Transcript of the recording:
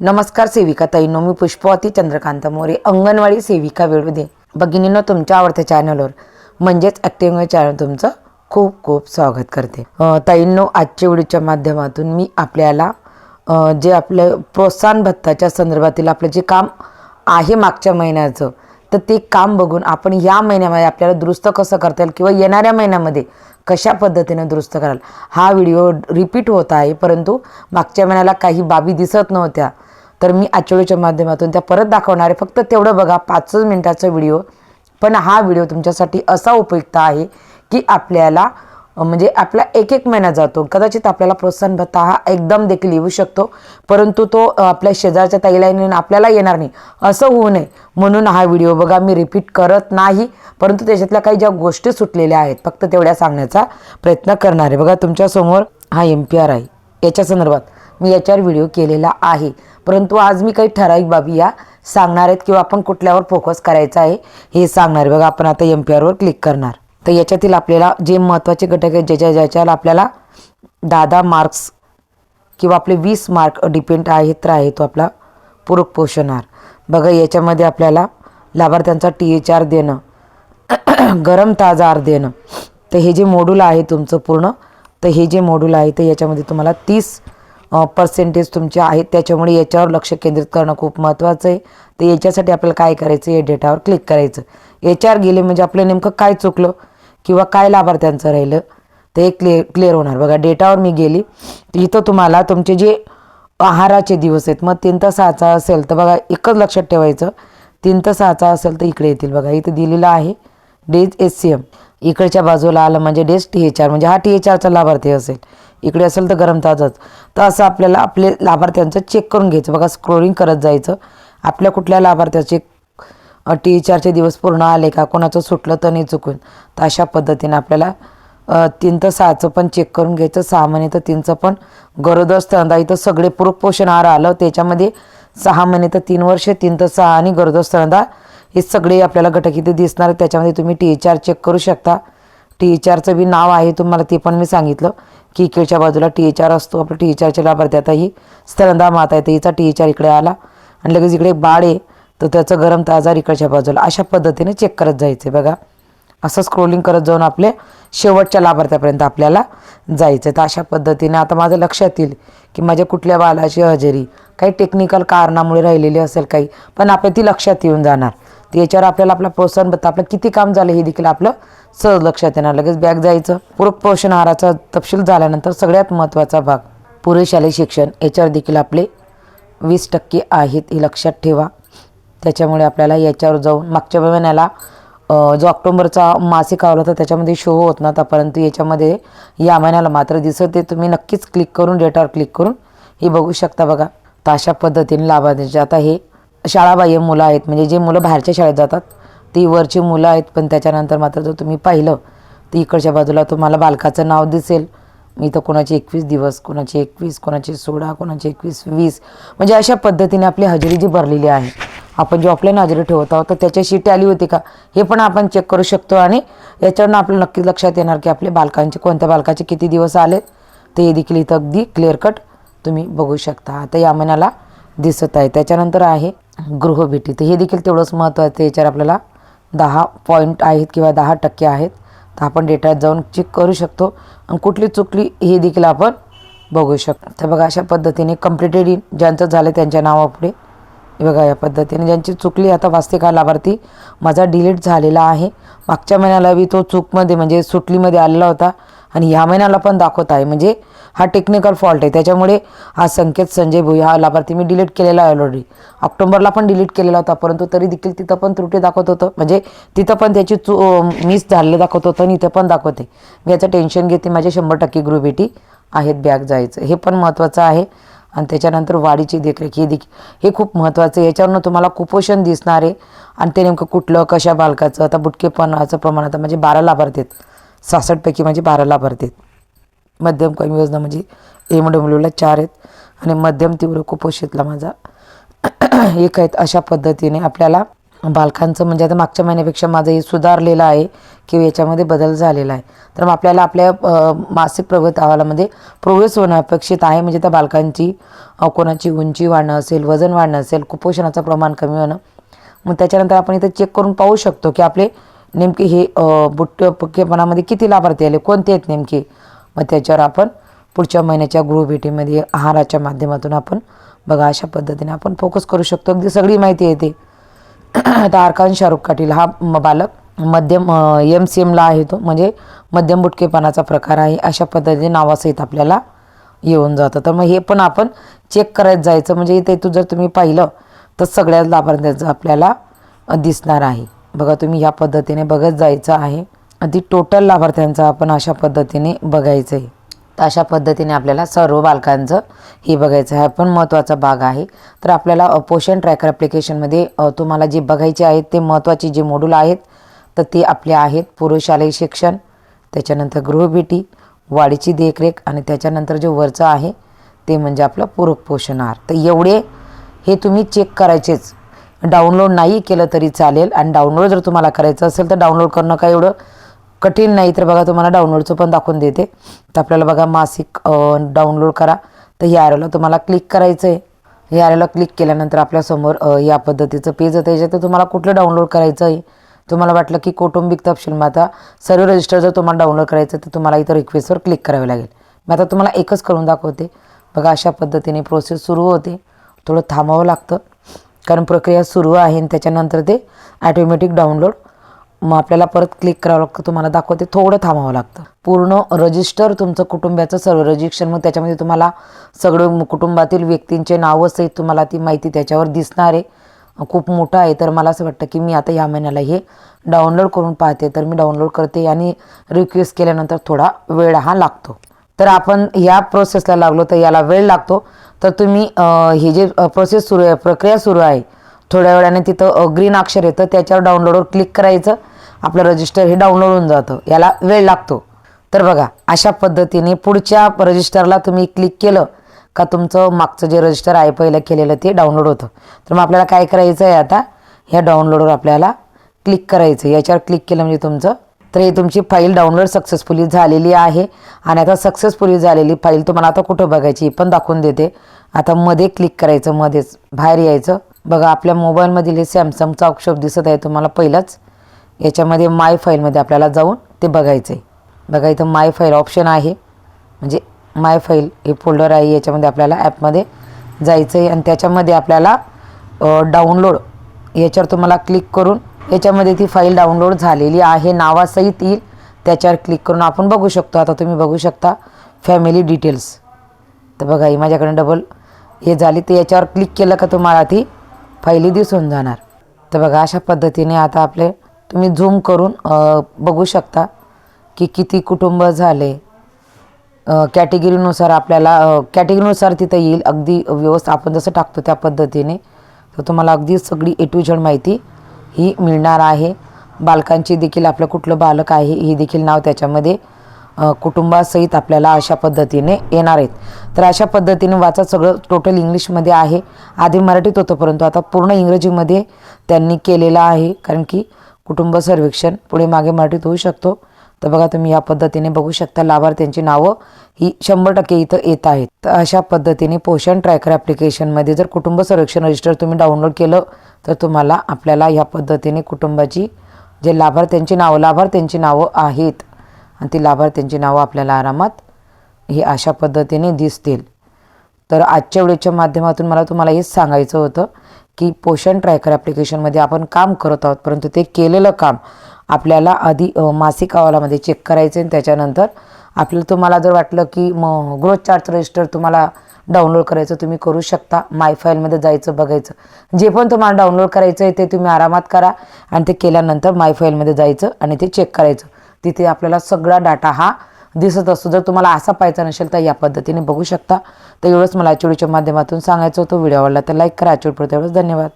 नमस्कार सेविका तैनो मी पुष्पवती चंद्रकांत मोरे अंगणवाडी सेविका वेळूदे. भगिनीनं तुमच्या आवडत्या चॅनलवर म्हणजेच ॲक्टिंग चॅनल तुमचं खूप खूप स्वागत करते. ताईंनो आजच्या व्हिडिओच्या माध्यमातून मी आपल्याला जे आपलं प्रोत्साहन भत्ताच्या संदर्भातील आपलं जे काम आहे मागच्या महिन्याचं तर ते काम बघून आपण या महिन्यामध्ये आपल्याला दुरुस्त कसं करता येईल किंवा येणाऱ्या महिन्यामध्ये कशा पद्धतीनं दुरुस्त कराल हा व्हिडिओ रिपीट होत आहे परंतु मागच्या महिन्याला काही बाबी दिसत नव्हत्या. तर मी आचोळीच्या माध्यमातून त्या परत दाखवणार आहे. फक्त तेवढं बघा पाचच मिनटाचा व्हिडिओ. पण हा व्हिडिओ तुमच्यासाठी असा उपयुक्त आहे की आपल्याला म्हणजे आपला एक एक महिना जातो. कदाचित आपल्याला प्रोत्साहन भत्ता हा एकदम देखील येऊ शकतो. परंतु तो आपल्या शेजारच्या ताईला आपल्याला येणार नाही. असं होऊ नये. म्हणून हा व्हिडिओ बघा. मी रिपीट करत नाही. परंतु त्याच्यातल्या काही ज्या गोष्टी सुटलेल्या आहेत फक्त तेवढ्या सांगण्याचा प्रयत्न करणार आहे. बघा तुमच्यासमोर हा एम पी आर आहे. याच्या संदर्भात मी याच्यावर व्हिडिओ केलेला आहे. परंतु आज मी काही ठराविक बाबी या सांगणार आहेत किंवा आपण कुठल्यावर फोकस करायचा आहे हे सांगणार आहे. बघा आपण आता एम पी आरवर क्लिक करणार. तर याच्यातील आपल्याला जे महत्त्वाचे घटक आहेत ज्याच्या ज्याच्याला आपल्याला दहा दहा मार्क्स किंवा आपले वीस मार्क डिपेंड आहेत तर आहे तो आपला पूरक पोषणार. बघा याच्यामध्ये आपल्याला लाभार्थ्यांचा टी एच आर देणं गरम ताजा आर देणं. तर हे जे मॉड्यूल आहे तुमचं पूर्ण तर हे जे मॉड्यूल आहे तर याच्यामध्ये तुम्हाला तीस पर्सेंटेज तुमचे आहेत त्याच्यामुळे याच्यावर लक्ष केंद्रित करणं खूप महत्त्वाचं आहे. तर याच्यासाठी आपल्याला काय करायचं? या डेटावर क्लिक करायचं. याच्यावर गेले म्हणजे आपलं नेमकं काय चुकलं? किंवा काय लाभार्थ्यांचं राहिलं? ते क्लिअर क्लिअर होणार. बघा डेटावर मी गेली. इथं तुम्हाला तुमचे जे आहाराचे दिवस आहेत मग तीन तर सहाचा असेल तर बघा एकच लक्षात ठेवायचं. तीन तर सहाचा असेल तर इकडे येतील. बघा इथं दिलेलं आहे. डेज एस सी एम इकडच्या बाजूला आलं म्हणजे डेज टी एच आर म्हणजे हा टी एच आरचा लाभार्थी असेल. इकडे असेल तर गरम ताजाच. तर असं आपल्याला आपले लाभार्थ्यांचं चेक करून घ्यायचं. बघा स्क्रोलिंग करत जायचं. आपल्या कुठल्या लाभार्थ्याचे टी चारचे दिवस पूर्ण आले का कोणाचं सुटलं तर नाही चुकून. तर अशा पद्धतीने आपल्याला तीन तर सहाचं पण चेक करून घ्यायचं. सहा महिने तर तीनचं पण गरोदर स्तनदा इथं सगळे पूरक पोषण आहार आलं त्याच्यामध्ये सहा महिने तर तीन वर्ष तीन तर सहा आणि गरोदर स्तनदा हे सगळे आपल्याला घटक इथे दिसणार त्याच्यामध्ये तुम्ही टी एच आर चेक करू शकता. टी एच आरचं बी नाव आहे तुम्हाला ते पण मी सांगितलं. की इकडच्या बाजूला टी एच आर असतो आपलं टी एच आरच्या लाभार्थी आता ही स्तनदा माता आहे तर हिचा टी एच आर इकडे आला आणि लगेच इकडे बाळ आहे तर त्याचं गरम ताजा इकडच्या बाजूला अशा पद्धतीने चेक करत जायचं बघा. असं स्क्रोलिंग करत जाऊन आपले शेवटच्या लाभार्थ्यापर्यंत आपल्याला जायचं तर अशा पद्धतीने आता माझं लक्षात येईल की माझ्या कुठल्या बालाची हजेरी काही टेक्निकल कारणामुळे राहिलेली असेल काही पण आपल्या ती लक्षात येऊन जाणार. तर याच्यावर आपल्याला आपला प्रोत्साहन बघता आपलं किती काम झालं हे देखील आपलं सहज लक्षात येणार. लगेच बॅग जायचं. पूरक पोषण आहाराचा तपशील झाल्यानंतर सगळ्यात महत्त्वाचा भाग पुरे शालेय शिक्षण याच्यावर देखील आपले वीस टक्के आहेत हे लक्षात ठेवा. त्याच्यामुळे आपल्याला याच्यावर जाऊन मागच्या महिन्याला जो ऑक्टोबरचा मासिक आवला होता त्याच्यामध्ये शो होत नव्हता परंतु याच्यामध्ये या महिन्याला मात्र दिसत ते तुम्ही नक्कीच क्लिक करून डेटावर क्लिक करून हे बघू शकता बघा. तर अशा पद्धतीने लाभार्थ्यांचे आता हे शाळाबाह्य मुलं आहेत. म्हणजे जे मुलं बाहेरच्या शाळेत जातात ती वरची मुलं आहेत. पण त्याच्यानंतर मात्र जर तुम्ही पाहिलं तर इकडच्या बाजूला तुम्हाला बालकाचं नाव दिसेल. मी तर कोणाचे एकवीस दिवस कोणाचे एकवीस कोणाचे सोळा कोणाचे एकवीस वीस. म्हणजे अशा पद्धतीने आपली हजेरी जी भरलेली आहे आपण जो ऑफलाईन हजेरी ठेवत आहोत तर त्याच्याशी टॅली होती का? हे पण आपण चेक करू शकतो आणि याच्यावरनं आपलं नक्कीच लक्षात येणार की आपले बालकांचे कोणत्या बालकाचे किती दिवस आलेत ते देखील इथं अगदी क्लिअर कट तुम्ही बघू शकता. आता या महिन्याला दिसत आहे. त्याच्यानंतर आहे गृहभेटी तर हे देखील तेवढंच महत्त्वाचं आहे. याच्यावर आपल्याला दहा पॉईंट आहेत किंवा दहा टक्के आहेत. तर आपण डेटात जाऊन चेक करू शकतो. आणि कुठली चुकली हे देखील आपण बघू शकतो. तर बघा अशा पद्धतीने कम्प्लिटेड इन ज्यांचं झालं त्यांच्या नावापुढे. बघा या पद्धतीने ज्यांची चुकली आता वास्तविक हा लाभार्थी माझा डिलीट झालेला आहे. मागच्या महिन्याला बी तो चूकमध्ये म्हणजे सुटलीमध्ये आलेला होता. आणि ह्या महिन्याला पण दाखवत आहे. म्हणजे हा टेक्निकल फॉल्ट आहे. त्याच्यामुळे हा संकेत संजय भुई हा लाभार्थी मी डिलीट केलेला आहे ऑलरेडी ऑक्टोबरला पण डिलीट केलेला होता परंतु तरी देखील तिथं पण त्रुटी दाखवत होतं. म्हणजे तिथं पण त्याची चू मिस झालेलं दाखवत होतं आणि इथं पण दाखवते. मी याचं टेन्शन घेते. माझे शंभर टक्के गृहभेटी आहेत बॅग जायचं. हे पण महत्त्वाचं आहे. आणि त्याच्यानंतर वाढीची देखरेख. हे देखील हे खूप महत्त्वाचं आहे. याच्यावरनं तुम्हाला कुपोषण दिसणार आहे. आणि ते नेमकं कुठलं कशा बालकाचं? आता बुटकेपणाचं प्रमाण आता म्हणजे बारा लाभार्थी आहेत. सहासष्टपैकी म्हणजे बारा लाभार्थी आहेत. मध्यम कमी योजना म्हणजे एम डब्ल्यूला चार आहेत. आणि मध्यम तीव्र कुपोषितला माझा एक आहेत. अशा पद्धतीने आपल्याला बालकांचं म्हणजे आता मागच्या महिन्यापेक्षा माझं हे सुधारलेलं आहे किंवा याच्यामध्ये बदल झालेला आहे. तर मग आपल्याला आपल्या मासिक प्रगत अहवालामध्ये म्हणजे प्रोग्रेस होणं अपेक्षित आहे. म्हणजे त्या बालकांची कोणाची उंची वाढणं असेल वजन वाढणं असेल कुपोषणाचं प्रमाण कमी होणं. मग त्याच्यानंतर आपण इथं चेक करून पाहू शकतो की आपले नेमके हे बुट्ट पक्केपणामध्ये किती लाभार्थी आले? कोणते आहेत नेमके? मग त्याच्यावर आपण पुढच्या महिन्याच्या गृहभेटीमध्ये आहाराच्या माध्यमातून आपण बघा अशा पद्धतीने आपण फोकस करू शकतो. अगदी सगळी माहिती येते आता अर्कान शाहरुख काटील हा बालक मध्यम एम सी एमला आहे तो. म्हणजे मध्यम बुटकेपणाचा प्रकार आहे. अशा पद्धतीने नावासहित आपल्याला येऊन जातं. तर मग हे पण आपण चेक करत जायचं. म्हणजे ते तू जर तुम्ही पाहिलं तर सगळ्याच लाभार्थ्यांचं आपल्याला दिसणार आहे. बघा तुम्ही ह्या पद्धतीने बघत जायचं आहे. आधी टोटल लाभार्थ्यांचं आपण अशा पद्धतीने बघायचं आहे तर अशा पद्धतीने आपल्याला सर्व बालकांचं हे बघायचं आहे. पण महत्त्वाचा भाग आहे. तर आपल्याला पोषण ट्रॅकर ॲप्लिकेशनमध्ये तुम्हाला जे बघायचे आहेत ते महत्त्वाचे जे मॉड्यूल आहेत तर ते आपले आहेत. पूर्वशालेय शिक्षण त्याच्यानंतर गृहभेटी वाढीची देखरेख आणि त्याच्यानंतर जे वरचं आहे ते म्हणजे आपलं पूरक पोषण आहार. तर एवढे हे तुम्ही चेक करायचेच. डाउनलोड नाही केलं तरी चालेल. आणि डाउनलोड जर तुम्हाला करायचं असेल तर डाउनलोड करणं काय एवढं कठीण नाही. तर बघा तुम्हाला डाउनलोडचं पण दाखवून देते. तर आपल्याला बघा मासिक डाउनलोड करा. तर या आरेला तुम्हाला क्लिक करायचं आहे या आरेला क्लिक केल्यानंतर आपल्यासमोर या पद्धतीचं पेज येतं याच्यात तुम्हाला कुठलं डाउनलोड करायचं आहे तुम्हाला वाटलं की कौटुंबिक तपशील मग आता सर्व रजिस्टर जर तुम्हाला डाउनलोड करायचं तर तुम्हाला इथं रिक्वेस्टवर क्लिक करावे लागेल. मग आता तुम्हाला एकच करून दाखवते. बघा अशा पद्धतीने प्रोसेस सुरू होते. थोडं थांबावं लागतं. कारण प्रक्रिया सुरू आहे आणि त्याच्यानंतर ते ॲटोमॅटिक डाउनलोड मग आपल्याला परत क्लिक करावं लागतं तुम्हाला दाखवते थोडं थांबावं लागतं. पूर्ण रजिस्टर तुमचं कुटुंबाचं सर्व रजिस्टर मग त्याच्यामध्ये तुम्हाला सगळं कुटुंबातील व्यक्तींचे नावं सहित तुम्हाला ती माहिती त्याच्यावर दिसणार आहे. खूप मोठं आहे तर मला असं वाटतं की मी आता ह्या महिन्याला हे डाउनलोड करून पाहते तर मी डाउनलोड करते आणि रिक्वेस्ट केल्यानंतर थोडा वेळ हा लागतो. तर आपण ह्या प्रोसेसला लागलो तर याला वेळ लागतो. तर तुम्ही हे जे प्रोसेस सुरू आहे प्रक्रिया सुरू आहे थोड्या वेळाने तिथं ग्रीन अक्षर येतं त्याच्यावर डाउनलोडवर क्लिक करायचं आपलं रजिस्टर हे डाउनलोड होऊन जातं याला वेळ लागतो. तर बघा अशा पद्धतीने पुढच्या रजिस्टरला तुम्ही क्लिक केलं का तुमचं मागचं जे रजिस्टर आहे पहिलं केलेलं ते डाउनलोड होतं. तर मग आपल्याला काय करायचं आहे आता? ह्या डाउनलोडवर आपल्याला क्लिक करायचं. याच्यावर क्लिक केलं म्हणजे तुमचं तर हे तुमची फाईल डाउनलोड सक्सेसफुली झालेली आहे. आणि आता सक्सेसफुली झालेली फाईल तुम्हाला आता कुठं बघायची ही पण दाखवून देते. आता मध्ये क्लिक करायचं मध्येच बाहेर यायचं. बघा आपल्या मोबाईलमधील हे सॅमसंगचा ऑप्शन दिसत आहे तुम्हाला पहिलाच. याच्यामध्ये माय फाईलमध्ये आपल्याला जाऊन ते बघायचं आहे बघा इथं माय फाईल ऑप्शन आहे. म्हणजे माय फाईल हे फोल्डर आहे याच्यामध्ये आपल्याला ॲपमध्ये जायचं आहे आणि त्याच्यामध्ये आपल्याला डाउनलोड याच्यावर तुम्हाला क्लिक करून याच्यामध्ये ती फाईल डाउनलोड झालेली आहे. नावासहित येईल. त्याच्यावर क्लिक करून आपण बघू शकतो. आता तुम्ही बघू शकता फॅमिली डिटेल्स तर बघा ही माझ्याकडे डबल हे झाली. तर याच्यावर क्लिक केलं का तुम्हाला ती फाईली दिसून जाणार. तर बघा अशा पद्धतीने आता आपले तुम्ही झूम करून बघू शकता की किती कुटुंब झाले. कॅटेगरीनुसार आपल्याला कॅटेगरीनुसार तिथं येईल. अगदी व्यवस्था आपण जसं टाकतो त्या पद्धतीने. तर तुम्हाला अगदी सगळी ए टू झेड माहिती ही मिळणार आहे. बालकांची देखील आपलं कुठलं बालक आहे हे देखील नाव त्याच्यामध्ये कुटुंबासहित आपल्याला अशा पद्धतीने येणार आहेत. तर अशा पद्धतीने वाचा सगळं टोटल इंग्लिशमध्ये आहे. आधी मराठीत होतं परंतु आता पूर्ण इंग्रजीमध्ये त्यांनी केलेलं आहे. कारण की कुटुंब सर्वेक्षण पुढे मागे मराठीत होऊ शकतो. तर बघा तुम्ही या पद्धतीने बघू शकता लाभार्थ्यांची नावं. ही शंभर टक्के इथं येत आहेत. तर अशा पद्धतीने पोषण ट्रॅकर ॲप्लिकेशनमध्ये जर कुटुंब संरक्षण रजिस्टर तुम्ही डाउनलोड केलं तर तुम्हाला आपल्याला ह्या पद्धतीने कुटुंबाची जे लाभार्थ्यांची नावं लाभार्थ्यांची नावं आहेत आणि ती लाभार्थ्यांची नावं आपल्याला आरामात ही अशा पद्धतीने दिसतील. तर आजच्या वेळेच्या माध्यमातून मला तुम्हाला हेच सांगायचं होतं की पोषण ट्रॅकर ॲप्लिकेशनमध्ये आपण काम करत आहोत परंतु ते केलेलं काम आपल्याला आधी मासिक अहवालामध्ये चेक करायचं आणि त्याच्यानंतर आपल्याला तुम्हाला जर वाटलं की मग ग्रोथ चार्ट रजिस्टर तुम्हाला डाउनलोड करायचं तुम्ही करू शकता. माय फाईलमध्ये जायचं बघायचं. जे पण तुम्हाला डाउनलोड करायचं आहे ते तुम्ही आरामात करा आणि ते केल्यानंतर माय फाईलमध्ये जायचं आणि ते चेक करायचं. तिथे आपल्याला सगळा डाटा हा दिसत असतो. जर तुम्हाला असा पाहायचा नसेल तर या पद्धतीने बघू शकता. तर एवढंच मला आजच्या माध्यमातून सांगायचं होतं. व्हिडिओ आवडला तर लाईक करा. आजच्या व्हिडिओ एवढंच. धन्यवाद.